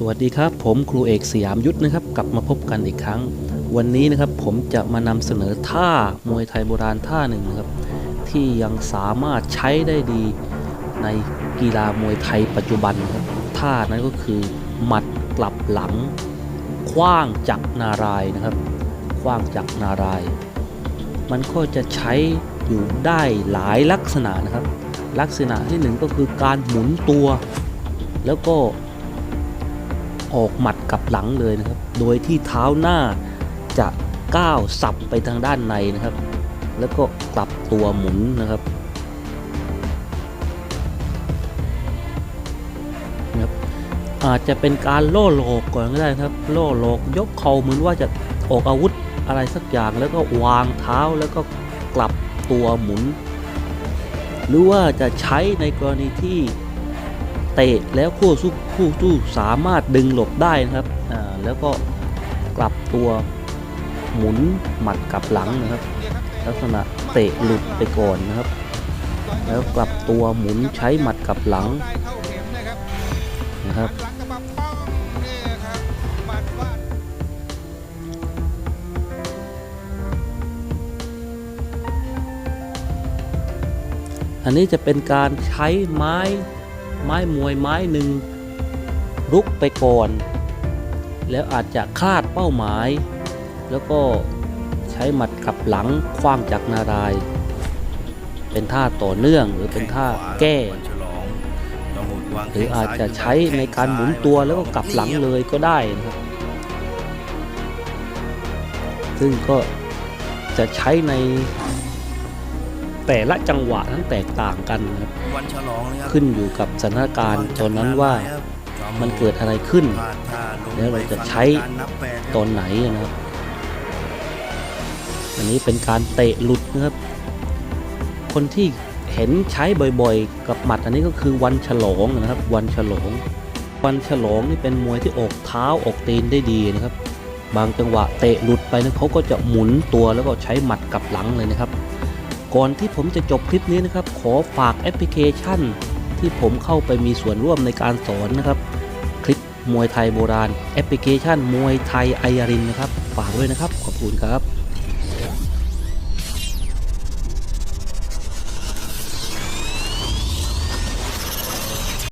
สวัสดีครับผมครูเอกสยามยุทธนะครับกลับมาพบกันอีกครั้ง วันนี้นะครับผมจะมานำเสนอท่ามวยไทยโบราณท่าหนึ่งนะครับ ที่ยังสามารถใช้ได้ดีในกีฬามวยไทยปัจจุบันครับท่านั้นก็คือ หมัดกลับหลังคว้างจักรนารายนะครับคว้างจักรนาราย มันก็จะใช้อยู่ได้หลายลักษณะนะครับ ลักษณะที่หนึ่งก็คือการหมุนตัว แล้วก็ ออกหมัดกลับหลังเลยนะครับ โดยที่เท้าหน้าจะก้าวสับไปทางด้านในนะครับ แล้วก็กลับตัวหมุนนะครับนะครับ อาจจะเป็นการโล่หลอกก่อนก็ได้นะครับ โล่หลอกยกเข่าเหมือนว่าจะออกอาวุธอะไรสักอย่างแล้วก็วางเท้าแล้วก็กลับตัวหมุน หรือว่าจะใช้ในกรณีที่ เตะแล้วคู่สู้คู่สู้สามารถดึงหลบได้นะครับแล้วก็กลับตัวหมุนหมัดกลับหลังนะครับ ลักษณะเตะหลุดไปก่อนนะครับ แล้วกลับตัวหมุนใช้หมัดกลับหลังนะครับอันนี้จะเป็นการใช้ไม้ ไม้มวยไม้หนึ่งรุกไปก่อน แล้วอาจจะคลาดเป้าหมาย แล้วก็ใช้หมัดกลับหลังคว้างจากนาราย เป็นท่าต่อเนื่องหรือเป็นท่าแก้ หรืออาจจะใช้ในการหมุนตัวแล้วก็กลับหลังเลยก็ได้นะครับ ซึ่งก็จะใช้ใน แต่ละจังหวะนั้นแตกต่างกันนะครับวันฉลองนะครับขึ้นอยู่กับสถานการณ์ตอนนั้นว่ามันเกิดอะไรขึ้น แล้วเราจะใช้ตอนไหนนะครับ อันนี้เป็นการเตะหลุดนะครับ คนที่เห็นใช้บ่อยๆ กับหมัดอันนี้ก็คือวันฉลองนะครับ วันฉลอง วันฉลองนี่เป็นมวยที่ออกเท้าออกตีนได้ดีนะครับ บางจังหวะเตะหลุดไปนะเขาก็จะหมุนตัวแล้วก็ใช้หมัดกลับหลังเลยนะครับ ก่อนที่ผมจะจบคลิปนี้นะครับ ขอฝากแอปพลิเคชัน ที่ผมเข้าไปมีส่วนร่วมในการสอนนะครับ คลิปมวยไทยโบราณ แอปพลิเคชันมวยไทยไอรินนะครับ ฝากด้วยนะครับ ขอบคุณครับ